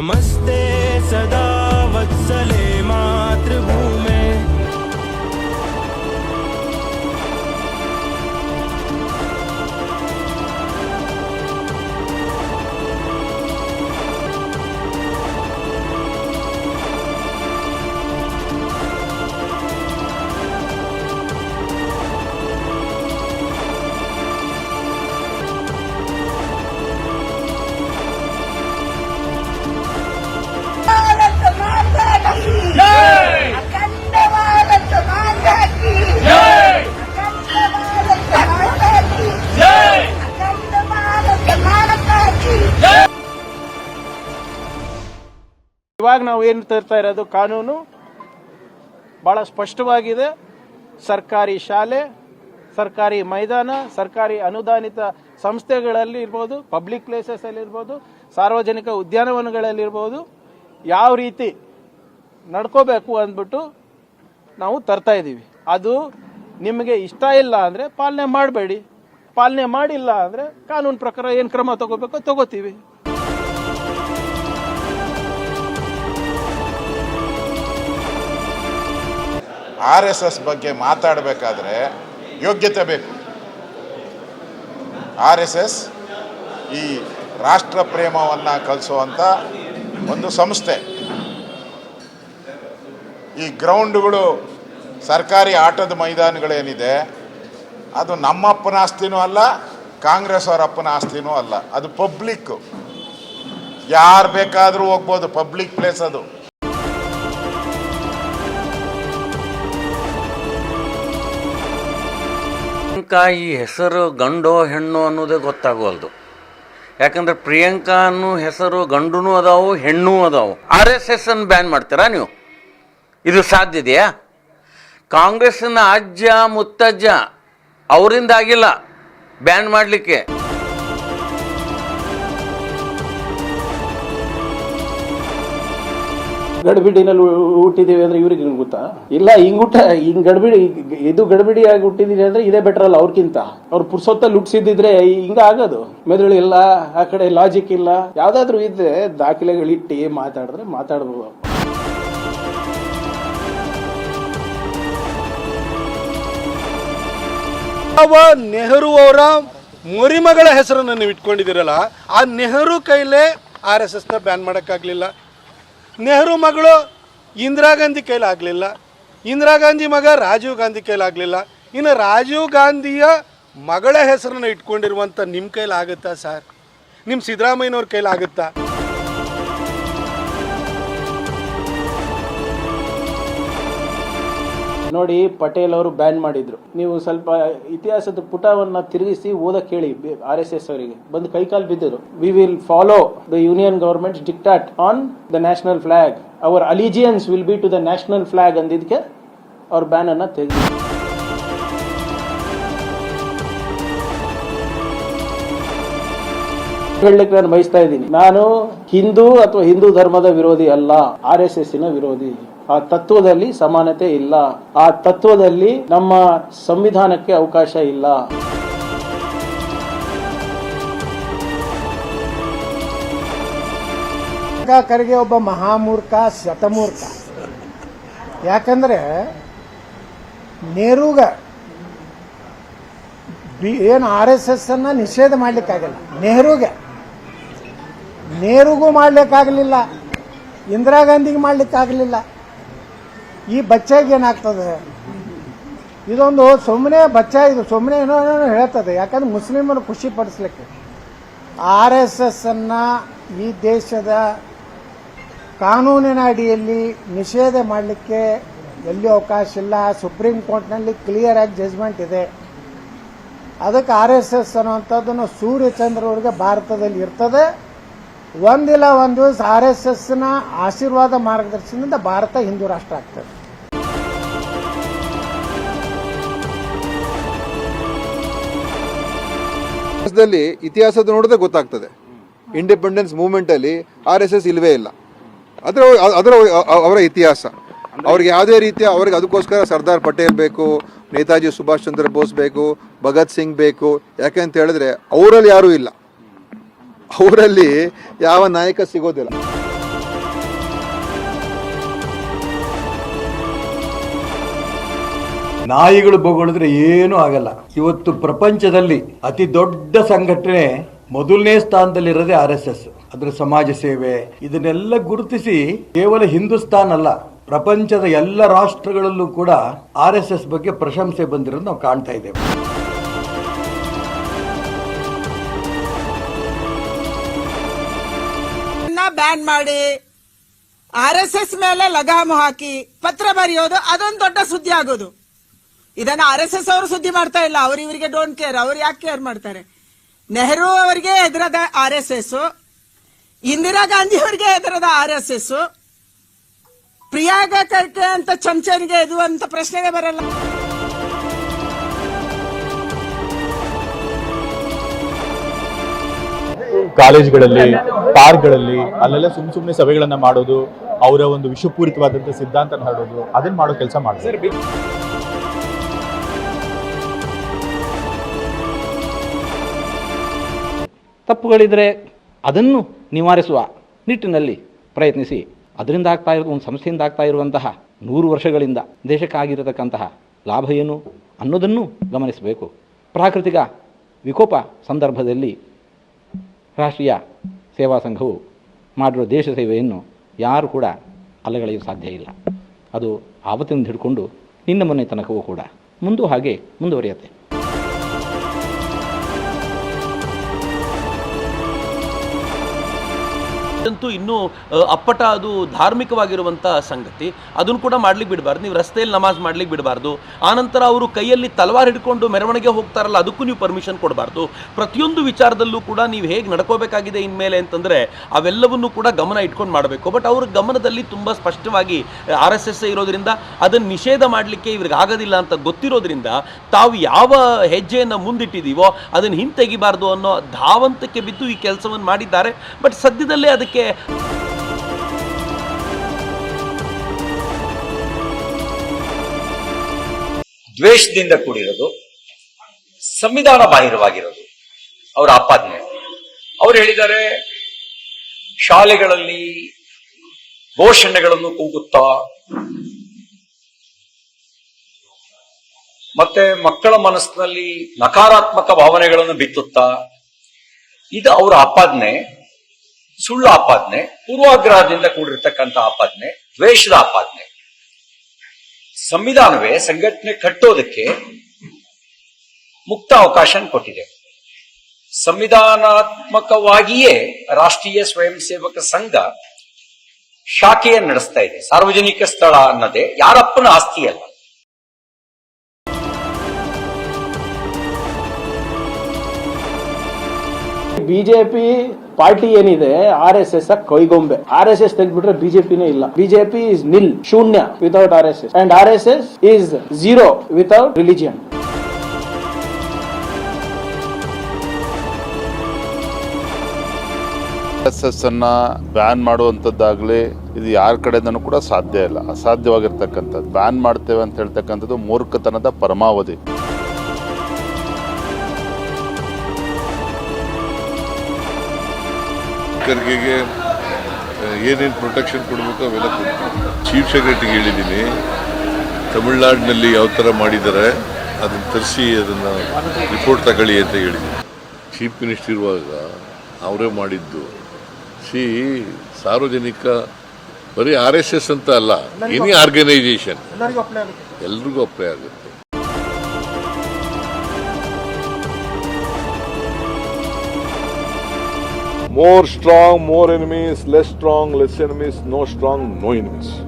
नमस्ते सदा ಇವಾಗ ನಾವು ಏನು ತರ್ತಾ ಇರೋದು? ಕಾನೂನು ಭಾಳ ಸ್ಪಷ್ಟವಾಗಿದೆ. ಸರ್ಕಾರಿ ಶಾಲೆ, ಸರ್ಕಾರಿ ಮೈದಾನ, ಸರ್ಕಾರಿ ಅನುದಾನಿತ ಸಂಸ್ಥೆಗಳಲ್ಲಿ ಇರ್ಬೋದು ಪಬ್ಲಿಕ್ ಪ್ಲೇಸಸ್ ಅಲ್ಲಿ ಇರ್ಬೋದು, ಸಾರ್ವಜನಿಕ ಉದ್ಯಾನವನಗಳಲ್ಲಿರ್ಬೋದು ಯಾವ ರೀತಿ ನಡ್ಕೋಬೇಕು ಅಂದ್ಬಿಟ್ಟು ನಾವು ತರ್ತಾ ಇದ್ದೀವಿ. ಅದು ನಿಮಗೆ ಇಷ್ಟ ಇಲ್ಲ ಅಂದರೆ ಪಾಲನೆ ಮಾಡಬೇಡಿ. ಪಾಲನೆ ಮಾಡಿಲ್ಲ ಅಂದರೆ ಕಾನೂನು ಪ್ರಕಾರ ಏನು ಕ್ರಮ ತಗೋಬೇಕೋ ತಗೋತೀವಿ. ಆರ್ ಎಸ್ ಎಸ್ ಬಗ್ಗೆ ಮಾತಾಡಬೇಕಾದ್ರೆ ಯೋಗ್ಯತೆ ಬೇಕು. ಆರ್ ಎಸ್ ಎಸ್ ಈ ರಾಷ್ಟ್ರ ಪ್ರೇಮವನ್ನು ಕಲಿಸುವಂಥ ಒಂದು ಸಂಸ್ಥೆ. ಈ ಗ್ರೌಂಡ್ಗಳು ಸರ್ಕಾರಿ ಆಟದ ಮೈದಾನಗಳೇನಿದೆ, ಅದು ನಮ್ಮಪ್ಪನ ಆಸ್ತಿನೂ ಅಲ್ಲ, ಕಾಂಗ್ರೆಸ್ ಅವರಪ್ಪನ ಆಸ್ತಿನೂ ಅಲ್ಲ. ಅದು ಪಬ್ಲಿಕ್ಕು. ಯಾರು ಬೇಕಾದರೂ ಹೋಗ್ಬೋದು, ಪಬ್ಲಿಕ್ ಪ್ಲೇಸ್ ಅದು. ಪ್ರಿಯಾಂಕಾ ಈ ಹೆಸರು, ಗಂಡೋ, ಹೆಣ್ಣು ಅನ್ನೋದೇ ಗೊತ್ತಾಗೋಲ್ದು. ಯಾಕಂದ್ರೆ ಪ್ರಿಯಾಂಕಾ ಅನ್ನೋ ಹೆಸರು ಗಂಡೂ ಅದಾವು, ಹೆಣ್ಣು ಅದಾವು. ಆರ್ ಎಸ್ ಎಸ್ ಅನ್ನು ಬ್ಯಾನ್ ಮಾಡ್ತೀರಾ ನೀವು? ಇದು ಸಾಧ್ಯ ಇದೆಯಾ? ಕಾಂಗ್ರೆಸ್ಸಿನ ಅಜ್ಜ, ಮುತ್ತಜ್ಜ ಅವರಿಂದ ಆಗಿಲ್ಲ ಬ್ಯಾನ್ ಮಾಡಲಿಕ್ಕೆ. ಗಡಿಬಿಡಿನಲ್ಲಿ ಹುಟ್ಟಿದೀವಿ ಅಂದ್ರೆ ಇವ್ರಿಗೆ ಗೊತ್ತಾ? ಇಲ್ಲ, ಹಿಂಗ್ ಹುಟ್ಟ ಹಿಂಗ್ ಗಡಿಬಿಡಿ ಇದು ಗಡಿಬಿಡಿಯಾಗಿ ಹುಟ್ಟಿದೀವಿ ಅಂದ್ರೆ ಇದೇ ಬೆಟರ್ ಅಲ್ಲ ಅವ್ರಕ್ಕಿಂತ ಅವ್ರು ಪುರ್ಸೊತ್ತಲ್ಲಿ ಹುಟ್ಟಿಸಿದ್ರೆ ಹಿಂಗ ಆಗೋದು. ಮೆದುಳು ಇಲ್ಲ, ಆ ಕಡೆ ಲಾಜಿಕ್ ಇಲ್ಲ. ಯಾವ್ದಾದ್ರು ಇದ್ರೆ ದಾಖಲೆಗಳಿಟ್ಟು ಮಾತಾಡಿದ್ರೆ ಮಾತಾಡ್ಬೋದು ನೆಹರು ಅವರ ಮರಿಮಗಳ ಹೆಸರನ್ನು ನೀವು ಇಟ್ಕೊಂಡಿದ್ದೀರಲ್ಲ, ಆ ನೆಹರು ಕೈಲೇ ಆರ್ ಎಸ್ ಎಸ್ನ ಬ್ಯಾನ್ ಮಾಡೋಕ್ಕಾಗಲಿಲ್ಲ. ನೆಹರು ಮಗಳು ಇಂದಿರಾ ಗಾಂಧಿ ಕೈಲಾಗಲಿಲ್ಲ. ಇಂದಿರಾ ಗಾಂಧಿ ಮಗ ರಾಜೀವ್ ಗಾಂಧಿ ಕೈಲಾಗಲಿಲ್ಲ. ಇನ್ನು ರಾಜೀವ್ ಗಾಂಧಿಯ ಮಗಳ ಹೆಸರನ್ನು ಇಟ್ಕೊಂಡಿರುವಂಥ ನಿಮ್ಮ ಕೈಲಾಗುತ್ತಾ ಸರ್? ನಿಮ್ಮ ಸಿದ್ದರಾಮಯ್ಯನವ್ರ ಕೈಲಿ ನೋಡಿ ಪಟೇಲ್ ಅವರು ಬ್ಯಾನ್ ಮಾಡಿದ್ರು. ನೀವು ಸ್ವಲ್ಪ ಇತಿಹಾಸದ ಪುಟವನ್ನ ತಿರುಗಿಸಿ ಓದಕ್ಕೆ ಹೇಳಿ ಆರ್ ಎಸ್ ಎಸ್ ಅವರಿಗೆ. ಬಂದು ಕೈಕಾಲು ಬಿದ್ದರು we will follow the union government diktat on the national flag our allegiance will be to the national flag ಅಂದಿದ್ದಕ್ಕೆ ಅವ್ರ ಬ್ಯಾನ್ ಅನ್ನ ತೆಗೆದ ಹೇಳಲಿಕ್ಕೆ ನಾನು ಬಯಸ್ತಾ ಇದ್ದೀನಿ. ನಾನು ಹಿಂದೂ ಅಥವಾ ಹಿಂದೂ ಧರ್ಮದ ವಿರೋಧಿ ಅಲ್ಲ. ಆರ್ ಎಸ್ ಎಸ್ ವಿರೋಧಿ. ಆ ತತ್ವದಲ್ಲಿ ಸಮಾನತೆ ಇಲ್ಲ. ಆ ತತ್ವದಲ್ಲಿ ನಮ್ಮ ಸಂವಿಧಾನಕ್ಕೆ ಅವಕಾಶ ಇಲ್ಲ. ಖರ್ಗೆ ಒಬ್ಬ ಮಹಾಮೂರ್ಖ, ಶತಮೂರ್ಖ. ಯಾಕಂದ್ರೆ ನೇರುಗ ಏನು ಆರ್ ಎಸ್ ಎಸ್ ಅನ್ನ ನಿಷೇಧ ಮಾಡ್ಲಿಕ್ಕಾಗಲ್ಲ. ನೆಹರುಗೆ. ನೆಹರುಗೂ ಮಾಡ್ಲಿಕ್ಕಾಗಲಿಲ್ಲ. ಇಂದಿರಾ ಗಾಂಧಿಗೆ ಮಾಡ್ಲಿಕ್ಕಾಗಲಿಲ್ಲ. ಈ ಬಚ್ಚಾಗಿ ಏನಾಗ್ತದೆ? ಇದೊಂದು ಸುಮ್ಮನೆ ಬಚ್ಚ, ಇದು ಸುಮ್ಮನೆ ಏನೋ ಏನೋ ಹೇಳ್ತದೆ. ಯಾಕಂದ್ರೆ ಮುಸ್ಲಿಮರು ಖುಷಿ ಪಡಿಸ್ಲಿಕ್ಕೆ. ಆರ್ ಎಸ್ ಎಸ್ ಅನ್ನ ಈ ದೇಶದ ಕಾನೂನಿನ ಅಡಿಯಲ್ಲಿ ನಿಷೇಧ ಮಾಡಲಿಕ್ಕೆ ಎಲ್ಲಿ ಅವಕಾಶ ಇಲ್ಲ. ಸುಪ್ರೀಂ ಕೋರ್ಟ್ನಲ್ಲಿ ಕ್ಲಿಯರ್ ಆಗಿ ಜಜ್ಮೆಂಟ್ ಇದೆ. ಅದಕ್ಕೆ ಆರ್ ಎಸ್ ಎಸ್ ಅನ್ನುವಂಥದ್ದನ್ನು ಸೂರ್ಯಚಂದ್ರವರೆಗೆ ಭಾರತದಲ್ಲಿ ಇರ್ತದೆ. ಒಂದಿಲ್ಲ, ಒಂದು ದಿವಸ ಆರ್ ಎಸ್ ಎಸ್ನ ಆಶೀರ್ವಾದ ಮಾರ್ಗದರ್ಶನದಿಂದ ಭಾರತ ಹಿಂದೂ ರಾಷ್ಟ್ರ ಆಗ್ತದೆ. ಇತಿಹಾಸದಲ್ಲಿ ಇತಿಹಾಸದ ನೋಡಿದ್ರೆ ಗೊತ್ತಾಗ್ತದೆ. ಇಂಡಿಪೆಂಡೆನ್ಸ್ ಮೂವ್ಮೆಂಟ್ ಅಲ್ಲಿ ಆರ್ ಎಸ್ ಎಸ್ ಇಲ್ಲವೇ ಇಲ್ಲ. ಅದರ ಅದರ ಅವರ ಇತಿಹಾಸ. ಅವ್ರಿಗೆ ಯಾವುದೇ ರೀತಿಯ ಅವ್ರಿಗೆ ಅದಕ್ಕೋಸ್ಕರ ಸರ್ದಾರ್ ಪಟೇಲ್ ಬೇಕು ನೇತಾಜಿ ಸುಭಾಷ್ ಚಂದ್ರ ಬೋಸ್ ಬೇಕು ಭಗತ್ ಸಿಂಗ್ ಬೇಕು. ಯಾಕೆ ಅಂತ ಹೇಳಿದ್ರೆ ಅವರಲ್ಲಿ ಯಾರೂ ಇಲ್ಲ. ಅವರಲ್ಲಿ ಯಾವ ನಾಯಕ ಸಿಗೋದಿಲ್ಲ. ನಾಯಿಗಳು ಬೊಗಳಿದ್ರೆ ಏನೂ ಆಗಲ್ಲ. ಇವತ್ತು ಪ್ರಪಂಚದಲ್ಲಿ ಅತಿ ದೊಡ್ಡ ಸಂಘಟನೆ ಮೊದಲನೇ ಸ್ಥಾನದಲ್ಲಿರೋದೇ ಆರ್ ಎಸ್ ಅದರ ಸಮಾಜ ಸೇವೆ, ಇದನ್ನೆಲ್ಲ ಗುರುತಿಸಿ ಕೇವಲ ಹಿಂದೂಸ್ತಾನ್ ಅಲ್ಲ, ಪ್ರಪಂಚದ ಎಲ್ಲ ರಾಷ್ಟ್ರಗಳಲ್ಲೂ ಕೂಡ ಆರ್ ಎಸ್ ಎಸ್ ಬಗ್ಗೆ ಪ್ರಶಂಸೆ ಬಂದಿರೋದು ನಾವು ಕಾಣ್ತಾ ಇದ್ದೇವೆ. ಬ್ಯಾನ್ ಮಾಡಿ, ಆರ್ ಎಸ್ ಎಸ್ ಮೇಲೆ ಲಗಾಮು ಹಾಕಿ ಪತ್ರ ಬರೆಯೋದು ಅದೊಂದು ದೊಡ್ಡ ಸುದ್ದಿ ಆಗೋದು. ಇದನ್ನ ಆರ್ ಎಸ್ ಎಸ್ ಅವರು ಸುದ್ದಿ ಮಾಡ್ತಾ ಇಲ್ಲ. ಅವ್ರು ಇವರಿಗೆ ಡೋಂಟ್ ಕೇರ್ ಅವ್ರು ಯಾಕೆ ಕೇರ್ ಮಾಡ್ತಾರೆ? ನೆಹರು ಅವರಿಗೆ ಎದುರದ R S S. Indira Gandhi ಅವರಿಗೆ ಎದುರದ ಆರ್ ಎಸ್ ಎಸ್. ಪ್ರಿಯಾಗ ಅಂತ ಚಮಚನಿಗೆ ಇದು ಅಂತ ಪ್ರಶ್ನೆಗೆ ಬರಲ್ಲ. ಕಾಲೇಜ್ಗಳಲ್ಲಿ, ಪಾರ್ಕ್ಗಳಲ್ಲಿ, ಅಲ್ಲೆಲ್ಲ ಸುಮ್ ಸುಮ್ಮನೆ ಸಭೆಗಳನ್ನ ಮಾಡೋದು, ಅವರ ಒಂದು ವಿಶ್ವಪೂರಿತವಾದಂಥ ಸಿದ್ಧಾಂತ ಹರಡೋದು, ಅದನ್ನ ಮಾಡೋ ಕೆಲಸ ಮಾಡ್ತಾರೆ. ತಪ್ಪುಗಳಿದ್ರೆ ಅದನ್ನು ನಿವಾರಿಸುವ ನಿಟ್ಟಿನಲ್ಲಿ ಪ್ರಯತ್ನಿಸಿ. ಅದರಿಂದ ಆಗ್ತಾ ಇರೋ ಒಂದು ಸಂಸ್ಥೆಯಿಂದ ಆಗ್ತಾ ಇರುವಂತಹ ನೂರು ವರ್ಷಗಳಿಂದ ದೇಶಕ್ಕಾಗಿರತಕ್ಕಂತಹ ಲಾಭ ಏನು ಅನ್ನೋದನ್ನು ಗಮನಿಸಬೇಕು. ಪ್ರಾಕೃತಿಕ ವಿಕೋಪ ಸಂದರ್ಭದಲ್ಲಿ ರಾಷ್ಟ್ರೀಯ ಸೇವಾ ಸಂಘವು ಮಾಡಿರೋ ದೇಶ ಸೇವೆಯನ್ನು ಯಾರು ಕೂಡ ಅಲ್ಲಗಳೆಯಲು ಸಾಧ್ಯ ಇಲ್ಲ. ಅದು ಆವತ್ತಿನಿಂದ ಹಿಡ್ಕೊಂಡು ನಿನ್ನ ಮೊನ್ನೆ ತನಕವೂ ಕೂಡ. ಮುಂದೂ ಹಾಗೆ ಮುಂದುವರಿಯುತ್ತೆ. ಅಂತೂ ಇನ್ನೂ ಅಪ್ಪಟ ಅದು ಧಾರ್ಮಿಕವಾಗಿರುವಂಥ ಸಂಗತಿ. ಅದನ್ನು ಕೂಡ ಮಾಡ್ಲಿಕ್ಕೆ ಬಿಡಬಾರ್ದು. ನೀವು ರಸ್ತೆಯಲ್ಲಿ ನಮಾಜ್ ಮಾಡ್ಲಿಕ್ಕೆ ಬಿಡಬಾರ್ದು. ಆನಂತರ ಅವರು ಕೈಯಲ್ಲಿ ತಲವಾರ್ ಹಿಡ್ಕೊಂಡು ಮೆರವಣಿಗೆ ಹೋಗ್ತಾರಲ್ಲ, ಅದಕ್ಕೂ ನೀವು ಪರ್ಮಿಷನ್ ಕೊಡಬಾರ್ದು. ಪ್ರತಿಯೊಂದು ವಿಚಾರದಲ್ಲೂ ಕೂಡ ನೀವು ಹೇಗೆ ನಡ್ಕೋಬೇಕಾಗಿದೆ ಇನ್ಮೇಲೆ ಅಂತಂದರೆ, ಅವೆಲ್ಲವನ್ನು ಕೂಡ ಗಮನ ಇಟ್ಕೊಂಡು ಮಾಡಬೇಕು. ಬಟ್ ಅವ್ರ ಗಮನದಲ್ಲಿ ತುಂಬ ಸ್ಪಷ್ಟವಾಗಿ ಆರ್ ಎಸ್ ಎಸ್ ಇರೋದ್ರಿಂದ ಅದನ್ನು ನಿಷೇಧ ಮಾಡಲಿಕ್ಕೆ ಇವ್ರಿಗೆ ಆಗೋದಿಲ್ಲ ಅಂತ ಗೊತ್ತಿರೋದ್ರಿಂದ, ತಾವು ಯಾವ ಹೆಜ್ಜೆಯನ್ನು ಮುಂದಿಟ್ಟಿದೀವೋ ಅದನ್ನು ಹಿಂತೆಗಿಬಾರ್ದು ಅನ್ನೋ ಧಾವಂತಕ್ಕೆ ಬಿದ್ದು ಈ ಕೆಲಸವನ್ನು ಮಾಡಿದ್ದಾರೆ. ಬಟ್ ಸದ್ಯದಲ್ಲೇ ಅದಕ್ಕೆ ದ್ವೇಷದಿಂದ ಕೂಡಿರೋದು, ಸಂವಿಧಾನ ಬಾಹಿರವಾಗಿರೋದು, ಅವರ ಆಪಾದನೆ. ಅವ್ರು ಹೇಳಿದ್ದಾರೆ, ಶಾಲೆಗಳಲ್ಲಿ ಘೋಷಣೆಗಳನ್ನು ಕೂಗುತ್ತಾ, ಮತ್ತೆ ಮಕ್ಕಳ ಮನಸ್ಸಿನಲ್ಲಿ ನಕಾರಾತ್ಮಕ ಭಾವನೆಗಳನ್ನು ಬಿತ್ತುತ್ತಾ, ಇದು ಅವರ ಆಪಾದನೆ. ಸುಳ್ಳು ಆಪಾದನೆ, ಪೂರ್ವಾಗ್ರಹದಿಂದ ಕೂಡಿರ್ತಕ್ಕಂಥ ಆಪಾದನೆ, ದ್ವೇಷದ ಆಪಾದನೆ. ಸಂವಿಧಾನವೇ ಸಂಘಟನೆ ಕಟ್ಟೋದಕ್ಕೆ ಮುಕ್ತ ಅವಕಾಶ ಕೊಟ್ಟಿದೆ. ಸಂವಿಧಾನಾತ್ಮಕವಾಗಿಯೇ ರಾಷ್ಟ್ರೀಯ ಸ್ವಯಂ ಸೇವಕ ಸಂಘ ಶಾಖೆಯನ್ನು ನಡೆಸ್ತಾ ಇದೆ. ಸಾರ್ವಜನಿಕ ಸ್ಥಳ ಅನ್ನೋದೇ ಯಾರಪ್ಪನ ಆಸ್ತಿಯಲ್ಲ ಬಿಜೆಪಿ ಪಾರ್ಟಿ ಏನಿದೆ, ಆರ್ ಎಸ್ ಎಸ್ ಕೈಗೊಂಬೆ. ಆರ್ ಎಸ್ ಎಸ್ ತೆಗೆದ್ಬಿಟ್ರೆ ಬಿಜೆಪಿನೇ ಇಲ್ಲ. ಬಿಜೆಪಿ ಇಸ್ ನಿಲ್ ಶೂನ್ಯ without R S S. And R S S is zero without religion S S ಅನ್ನ ಬ್ಯಾನ್ ಮಾಡುವಂಥದ್ದಾಗಲಿ ಇದು ಯಾರ ಕಡೆಯಿಂದನೂ ಕೂಡ ಸಾಧ್ಯ ಇಲ್ಲ. ಅಸಾಧ್ಯವಾಗಿರ್ತಕ್ಕಂಥದ್ದು. ಬ್ಯಾನ್ ಮಾಡ್ತೇವೆ ಅಂತ ಹೇಳ್ತಕ್ಕಂಥದ್ದು ಮೂರ್ಖತನದ ಪರಮಾವಧಿ. ಖರ್ಗೆಗೆ ಏನೇನು ಪ್ರೊಟೆಕ್ಷನ್ ಕೊಡಬೇಕು ಅವೆಲ್ಲ ಕೊಡ್ತೀವಿ. ಚೀಫ್ ಸೆಕ್ರೆಟರಿಗೆ ಹೇಳಿದ್ದೀನಿ. ತಮಿಳ್ನಾಡಿನಲ್ಲಿ ಯಾವ ಥರ ಮಾಡಿದ್ದಾರೆ ಅದನ್ನು ತರಿಸಿ ಅದನ್ನು ರಿಪೋರ್ಟ್ ತಗೊಳ್ಳಿ ಅಂತ ಹೇಳಿದ್ದೀನಿ. ಚೀಫ್ ಮಿನಿಸ್ಟರ್ ಇರುವಾಗ ಅವರೇ ಮಾಡಿದ್ದು. ಸಿ ಸಾರ್ವಜನಿಕ ಬರೀ ಆರ್ ಎಸ್ ಎಸ್ ಅಂತ ಅಲ್ಲ ಎನಿ ಆರ್ಗನೈಸೇಷನ್ ಎಲ್ರಿಗೂ ಅಪ್ಲೈ ಆಗುತ್ತೆ. more strong, more enemies, less strong, less enemies, no strong, no enemies.